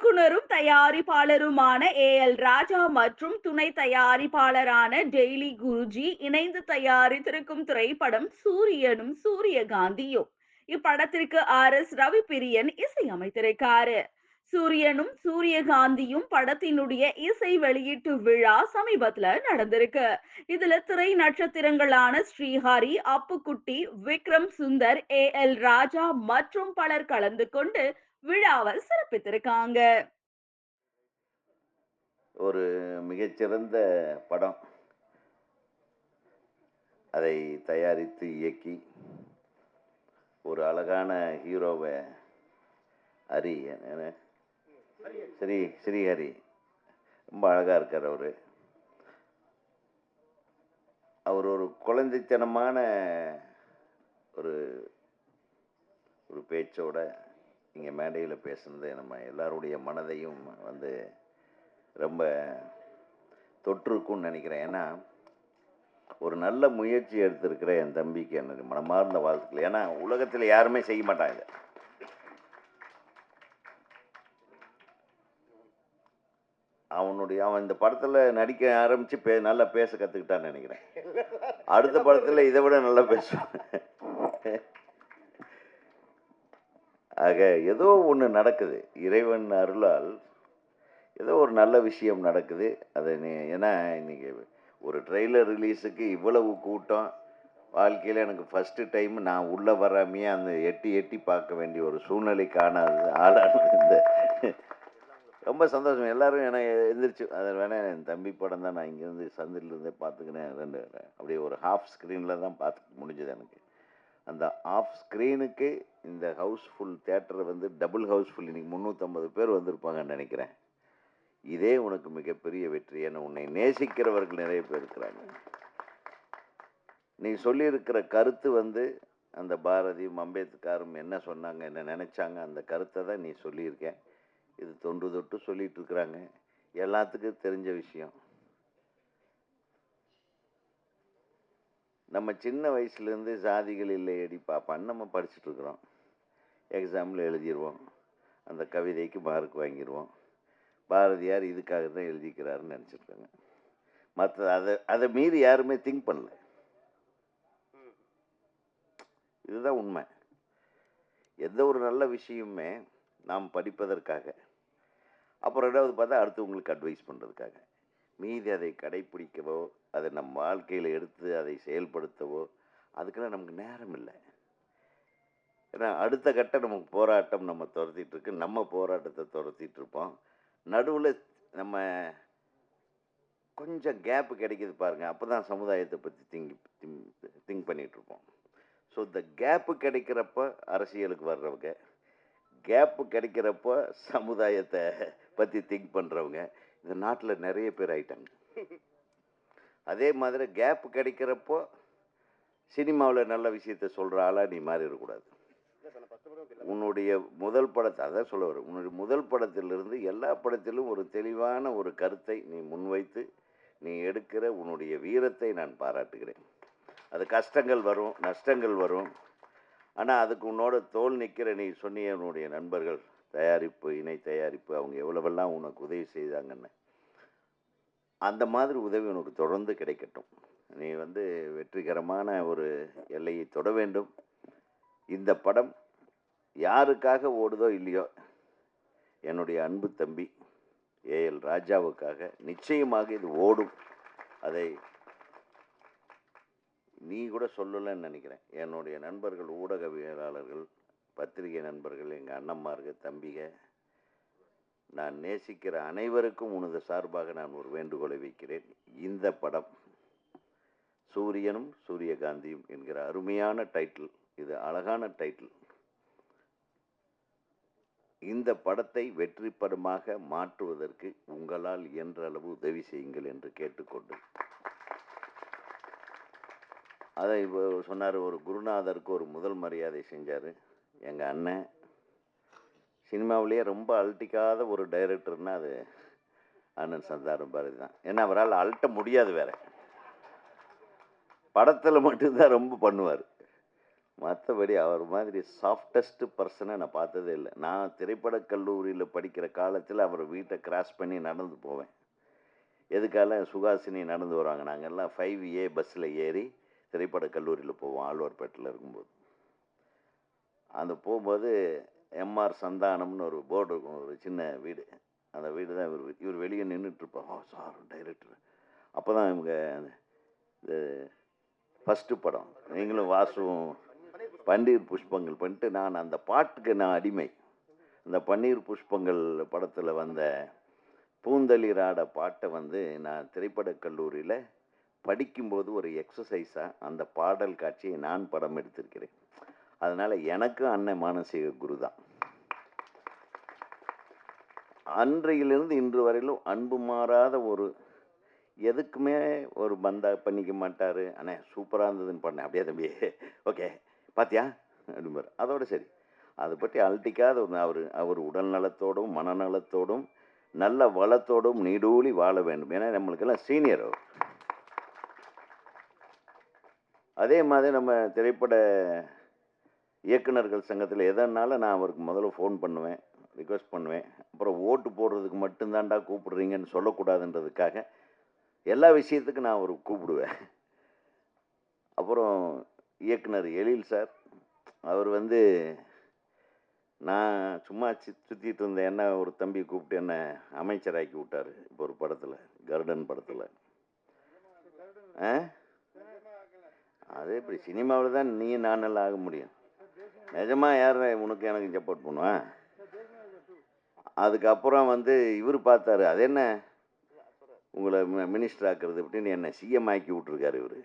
இயக்குனரும் தயாரிப்பாளருமான ஏ எல் ராஜா மற்றும் துணை தயாரிப்பாளரான டெய்லி குருஜி இணைந்து தயாரித்திருக்கும் திரைப்படம் சூரியனும் சூரியகாந்தியும். இப்படத்திற்கு ஆர் எஸ் ரவி பிரியன் இசையமைத்திருக்காரு. சூரியனும் சூரியகாந்தியும் படத்தினுடைய இசை வெளியீட்டு விழா சமீபத்துல நடந்திருக்கு. இதுல திரை நட்சத்திரங்களான ஸ்ரீஹாரி அப்புக்குட்டி விக்ரம் சுந்தர் ஏ எல் ராஜா மற்றும் பலர் கலந்து கொண்டு விழாவை சிறப்பித்திருக்காங்க. ஒரு மிகச்சிறந்த படம். அதை தயாரித்து இயக்கி ஒரு அழகான ஹீரோவை ஹரி ஸ்ரீ ஸ்ரீஹரி. ரொம்ப அழகாக இருக்கார் அவர். அவர் ஒரு குழந்தைத்தனமான ஒரு ஒரு பேச்சோட இங்கே மேடையில் பேசுனது நம்ம எல்லாருடைய மனதையும் வந்து ரொம்ப தொற்றுக்கும்னு நினைக்கிறேன். ஏன்னா ஒரு நல்ல முயற்சி எடுத்திருக்கிற என் தம்பிக்கு என்னுடைய மனமார்ந்த வாழ்த்துக்கள். ஏன்னா உலகத்தில் யாருமே செய்ய மாட்டாங்க அவனுடைய அவன் இந்த படத்தில் நடிக்க ஆரம்பித்து பே நல்லா பேச கற்றுக்கிட்டான்னு நினைக்கிறேன். அடுத்த படத்தில் இதை விட நல்லா பேசுவான். ஆக ஏதோ ஒன்று நடக்குது. இறைவன் அருளால் ஏதோ ஒரு நல்ல விஷயம் நடக்குது. அதை நீ ஏன்னா இன்னைக்கு ஒரு ட்ரெய்லர் ரிலீஸுக்கு இவ்வளவு கூட்டம். வாழ்க்கையில் எனக்கு ஃபஸ்ட்டு டைம் நான் உள்ளே வராமையே அந்த எட்டி எட்டி பார்க்க வேண்டிய ஒரு சூழ்நிலை காணாது ஆளானது இந்த. ரொம்ப சந்தோஷம். எல்லோரும் என்னை எழுந்திரிச்சு அதை வேணால் என் தம்பி படம் தான் நான் இங்கேருந்து சந்திலிருந்தே பார்த்துக்கினேன். ரெண்டு அப்படியே ஒரு ஹாஃப் ஸ்க்ரீனில் தான் பார்த்து முடிஞ்சது எனக்கு. அந்த ஆஃப் ஸ்க்ரீனுக்கு இந்த ஹவுஸ்ஃபுல் தேட்டரை வந்து டபுள் ஹவுஸ்ஃபுல் இன்னைக்கு முந்நூற்றம்பது பேர் வந்திருப்பாங்கன்னு நினைக்கிறேன். இதே உனக்கு மிகப்பெரிய வெற்றி. ஏன்னா உன்னை நேசிக்கிறவர்கள் நிறைய பேர் இருக்கிறாங்க. நீ சொல்லியிருக்கிற கருத்து வந்து அந்த பாரதியும் அம்பேத்கரும் என்ன சொன்னாங்க என்ன நினச்சாங்க அந்த கருத்தை தான் நீ சொல்லியிருக்கேன் இது தொன்று தொட்டு சொல்லிகிட்டு இருக்கிறாங்க. எல்லாத்துக்கும் தெரிஞ்ச விஷயம். நம்ம சின்ன வயசுலேருந்து சாதிகள் இல்லை அடி பாப்பான்னு நம்ம படிச்சுட்ருக்குறோம். எக்ஸாமில் எழுதிடுவோம் அந்த கவிதைக்கு மார்க் வாங்கிடுவோம் பாரதியார் இதுக்காக தான் எழுதிக்கிறாருன்னு நினச்சிருக்காங்க. மற்ற அதை அதை மீறி யாருமே திங்க் பண்ணல. இதுதான் உண்மை. எந்த ஒரு நல்ல விஷயமுமே நாம் படிப்பதற்காக. அப்புறம் ரெண்டாவது பார்த்தா அடுத்தவங்களுக்கு அட்வைஸ் பண்ணுறதுக்காக மீதி அதை கடைப்பிடிக்கவோ அதை நம் வாழ்க்கையில் எடுத்து அதை செயல்படுத்தவோ அதுக்கெல்லாம் நமக்கு நேரம் இல்லை. ஏன்னா அடுத்த கட்ட நமக்கு போராட்டம் நம்ம துரத்திட்டுருக்கு நம்ம போராட்டத்தை துரத்திட்டு இருப்போம். நடுவில் நம்ம கொஞ்சம் கேப்பு கிடைக்கிது பாருங்கள் அப்போ தான் சமுதாயத்தை பற்றி திங்க் திங்க் பண்ணிகிட்ருப்போம் ஸோ இந்த கேப்பு கிடைக்கிறப்ப அரசியலுக்கு வர்றவங்க கேப்பு கிடைக்கிறப்போ சமுதாயத்தை பற்றி திங்க் பண்ணுறவங்க இந்த நாட்டில் நிறைய பேர் ஆயிட்டாங்க. அதே மாதிரி கேப் கிடைக்கிறப்போ சினிமாவில் நல்ல விஷயத்த சொல்கிற ஆளாக நீ மாறிடக்கூடாது உன்னுடைய முதல் படத்தை அதான் சொல்ல வரும் உன்னுடைய முதல் படத்திலிருந்து எல்லா படத்திலும் ஒரு தெளிவான ஒரு கருத்தை நீ முன்வைத்து நீ எடுக்கிற உன்னுடைய வீரத்தை நான் பாராட்டுகிறேன். அது கஷ்டங்கள் வரும் நஷ்டங்கள் வரும். ஆனால் அதுக்கு உன்னோட தோல் நிற்கிற நீ சொன்னிய உன்னுடைய நண்பர்கள் தயாரிப்பு இணை தயாரிப்பு அவங்க எவ்வளவெல்லாம் உனக்கு உதவி செய்தாங்கன்னு. அந்த மாதிரி உதவி உனக்கு தொடர்ந்து கிடைக்கட்டும். நீ வந்து வெற்றிகரமான ஒரு எல்லையை தொட வேண்டும். இந்த படம் யாருக்காக ஓடுதோ இல்லையோ என்னுடைய அன்பு தம்பி ஏஎல் ராஜாவுக்காக நிச்சயமாக இது ஓடும். அதை நீ கூட சொல்லலைன்னு நினைக்கிறேன். என்னுடைய நண்பர்கள் ஊடகவியலாளர்கள் பத்திரிகை நண்பர்கள் எங்கள் அண்ணம்மார்கள் தம்பிக நான் நேசிக்கிற அனைவருக்கும் உனது சார்பாக நான் ஒரு வேண்டுகோளை வைக்கிறேன். இந்த படம் சூரியனும் சூரியகாந்தியும் என்கிற அருமையான டைட்டில் இது அழகான டைட்டில் இந்த படத்தை வெற்றி படமாக மாற்றுவதற்கு உங்களால் என்றளவு அளவு உதவி செய்யுங்கள் என்று கேட்டுக்கொண்டு. அதை இப்போ சொன்னார் ஒரு குருநாதருக்கு ஒரு முதல் மரியாதை செஞ்சார். எங்கள் அண்ணன் சினிமாவிலேயே ரொம்ப அழட்டிக்காத ஒரு டைரக்டர்னா அது அண்ணன் சந்தானம் பாரதி தான். ஏன்னா அவரால் அழட்ட முடியாது வேற. படத்தில் மட்டும்தான் ரொம்ப பண்ணுவார். மற்றபடி அவர் மாதிரி சாஃப்டஸ்ட் பர்சனை நான் பார்த்ததே இல்லை. நான் திரைப்படக் கல்லூரியில் படிக்கிற காலத்தில் அவர் வீட்டை கிராஸ் பண்ணி நடந்து போவேன். எதுக்கால சுகாசினி நடந்து வருவாங்க. நாங்கள்லாம் ஃபைவ் ஏ பஸ்ஸில் ஏறி திரைப்படக் கல்லூரியில் போவோம். ஆழ்வார்பேட்டில் இருக்கும்போது. அந்த போகும்போது எம்ஆர் சந்தானம்னு ஒரு போர்டு இருக்கும் ஒரு சின்ன வீடு. அந்த வீடு தான் இவர் இவர் வெளியே நின்றுட்டுருப்பார் ஓ சார் டைரக்டர். அப்போ தான் இவங்க இந்த ஃபஸ்ட்டு படம். நீங்களும் வாசுவும் பன்னீர் புஷ்பங்கள் பண்ணிட்டு நான் அந்த பாட்டுக்கு நான் அடிமை. அந்த பன்னீர் புஷ்பங்கள் படத்தில் வந்த பூந்தளிராட பாட்டை வந்து நான் திரைப்படக் கல்லூரியில் படிக்கும்போது ஒரு எக்ஸசைஸாக அந்த பாடல் காட்சியை நான் படம் எடுத்திருக்கிறேன். அதனால் எனக்கும் அண்ணன் மானசீக குரு தான் அன்றையிலிருந்து இன்று வரையிலும் அன்பு மாறாத ஒரு எதுக்குமே ஒரு பந்தா பண்ணிக்க மாட்டார். அண்ணே சூப்பராக இருந்ததுன்னு பண்ணேன் அப்படியே தம்பி. ஓகே. பாத்தியா? அப்படிம்பார் அதோட சரி. அதை பற்றி அழட்டிக்காத ஒரு அவர் அவர் உடல் நலத்தோடும் மனநலத்தோடும் நல்ல வளத்தோடும் நீடூழி வாழ வேண்டும். ஏன்னா நம்மளுக்கெல்லாம் சீனியர் அவர். அதே மாதிரி நம்ம திரைப்பட இயக்குநர்கள் சங்கத்தில் எதனாலும் நான் அவருக்கு முதல்ல ஃபோன் பண்ணுவேன் ரிக்வெஸ்ட் பண்ணுவேன் அப்புறம் ஓட்டு போடுறதுக்கு மட்டும்தான்டா கூப்பிடுறீங்கன்னு சொல்லக்கூடாதுன்றதுக்காக எல்லா விஷயத்துக்கும் நான் அவர் கூப்பிடுவேன். அப்புறம் இயக்குனர் எழில் சார் அவர் வந்து நான் சும்மா சி சுற்றிட்டு இருந்த என்ன ஒரு தம்பி கூப்பிட்டு என்ன அமைச்சராக்கி விட்டார் இப்போ ஒரு படத்தில் கர்டன் படத்தில். ஆ? அது இப்படி சினிமாவில் தான் நீ நானெல்லாம் ஆக முடியும். நிஜமாக யார் உனக்கு எனக்கு சப்போர்ட் பண்ணுவேன் அதுக்கப்புறம் வந்து இவர் பார்த்தாரு அது என்ன? உங்களை மினிஸ்டர் ஆக்குறது அப்படின்னு என்னை சிஎம் ஆக்கி விட்ருக்காரு இவர்.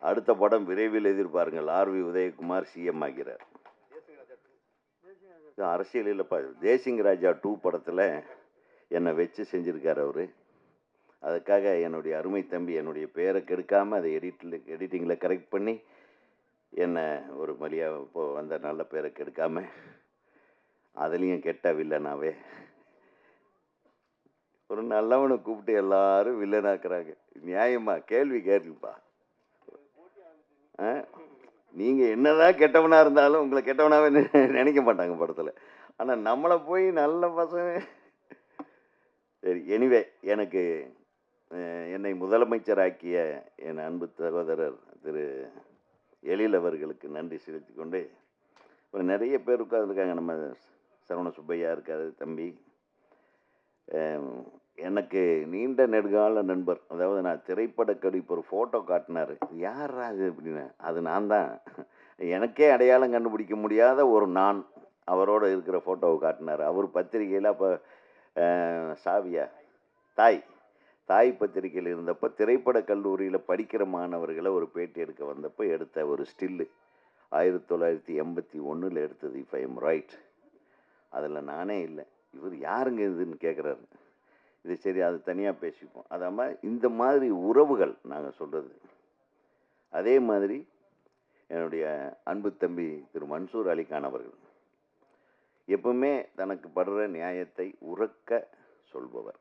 அடுத்த படம் விரைவில் எதிர்பாருங்கள். ஆர்வி உதயகுமார் சிஎம் ஆகிறார். அரசியல் இல்லைப்பா. தேசிங் ராஜா டூ படத்தில் என்னை வச்சு செஞ்சுருக்கார் அவர். அதுக்காக என்னுடைய அருமை தம்பி என்னுடைய பேரை கெடுக்காமல் அதை எடிட்டில் எடிட்டிங்கில் கரெக்ட் பண்ணி என்னை ஒரு மலியாக இப்போ வந்த நல்ல பேரை கெடுக்காம அதுலேயும் கெட்ட வில்லனாவே. ஒரு நல்லவனை கூப்பிட்டு எல்லாரும் வில்லனாக்குறாங்க. நியாயமா? கேள்வி கேட்குப்பா நீங்கள் என்னதான் கெட்டவனாக இருந்தாலும் உங்களை கெட்டவனாகவே நினைக்க மாட்டாங்க படத்தில். ஆனால் நம்மளை போய் நல்ல பசங்க. சரி எனிவே எனக்கு என்னை முதலமைச்சராக்கிய என் அன்பு சகோதரர் திரு எழில் அவர்களுக்கு நன்றி செலுத்தி கொண்டு இப்போ நிறைய பேர் உட்காந்துருக்காங்க நம்ம சரவண சுப்பையா இருக்காரு தம்பி. எனக்கு நீண்ட நெடுங்கால நண்பர். அதாவது நான் திரைப்பட கடிப்பு ஒரு ஃபோட்டோ காட்டினார். யார் அது அப்படின்னு. அது நான் தான். எனக்கே அடையாளம் கண்டுபிடிக்க முடியாத ஒரு நான் அவரோட இருக்கிற ஃபோட்டோவை காட்டினார். அவர் பத்திரிகையில் அப்போ சாவியா தாய். தாய் பத்திரிகையில் இருந்தப்போ திரைப்பட கல்லூரியில் படிக்கிற மாணவர்களை ஒரு பேட்டி எடுக்க வந்தப்போ எடுத்த ஒரு ஸ்டில்லு. ஆயிரத்தி தொள்ளாயிரத்தி எண்பத்தி ஒன்றில் எடுத்தது இஃப் ஐ எம் ரைட் அதில் நானே இல்லை. இவர் யாருங்க இதுன்னு கேட்குறாரு இது சரி அது தனியாக பேசிப்போம். அதாம இந்த மாதிரி உறவுகள் நாங்கள் சொல்கிறது அதே மாதிரி என்னுடைய அன்பு தம்பி திரு மன்சூர் அலிகான் அவர்கள். எப்பவுமே தனக்கு படுற நியாயத்தை உறக்க சொல்பவர்.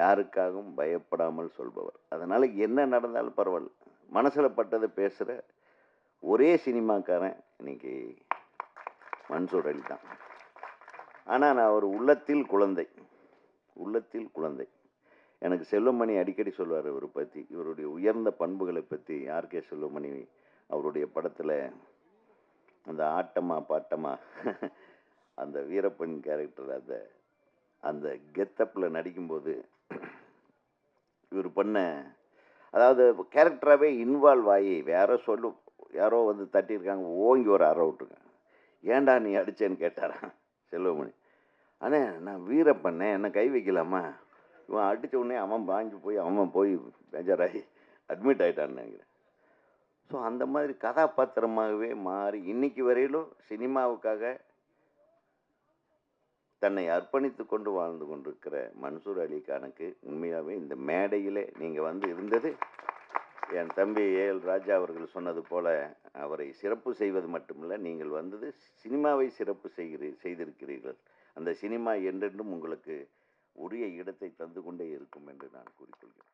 யாருக்காகவும் பயப்படாமல் சொல்பவர். அதனால் என்ன நடந்தாலும் பரவாயில்ல. மனசில் பட்டதை பேசுகிற ஒரே சினிமாக்காரன் இன்னைக்கு மன்சூர் அலி தான். ஆனால் நான் ஒரு உள்ளத்தில் குழந்தை. உள்ளத்தில் குழந்தை. எனக்கு செல்வமணி அடிக்கடி சொல்வார் இவரை பற்றி இவருடைய உயர்ந்த பண்புகளை பற்றி ஆர்கே செல்வமணி அவருடைய படத்தில் அந்த ஆட்டமா பாட்டமா அந்த வீரப்பன் கேரக்டர் அந்த அந்த கெத்தப்பில் நடிக்கும்போது இவர் பண்ண அதாவது கேரக்டராகவே இன்வால்வ் ஆகி வேற சொல்லு யாரோ வந்து தட்டியிருக்காங்க ஓங்கி ஒரு அற விட்டுருக்காங்க. ஏன்டா நீ அடிச்சேன்னு கேட்டாரா? செல்வமணி. அண்ணே நான் வீரப்பண்ணே என்ன கை வைக்கலாமா? இவன் அடித்த உடனே அவன் பாஞ்சு போய் அவன் போய் பேஜராகி அட்மிட் ஆகிட்டான்னு நினைக்கிறேன். ஸோ அந்த மாதிரி கதாபாத்திரமாகவே மாறி இன்னைக்கு வரையிலும் சினிமாவுக்காக தன்னை அர்ப்பணித்து கொண்டு வாழ்ந்து கொண்டிருக்கிற மன்சூர் அலி கானுக்கு உண்மையாகவே இந்த மேடையிலே நீங்கள் வந்து இருந்தது. என் தம்பி ஏஎல் ராஜா அவர்கள் சொன்னது போல அவரை சிறப்பு செய்வது மட்டுமல்ல நீங்கள் வந்தது சினிமாவை சிறப்பு செய்கிறீ செய்திருக்கிறீர்கள். அந்த சினிமா என்றென்றும் உங்களுக்கு உரிய இடத்தை தந்து கொண்டே இருக்கும் என்று நான் கூறிக்கொள்கிறேன்.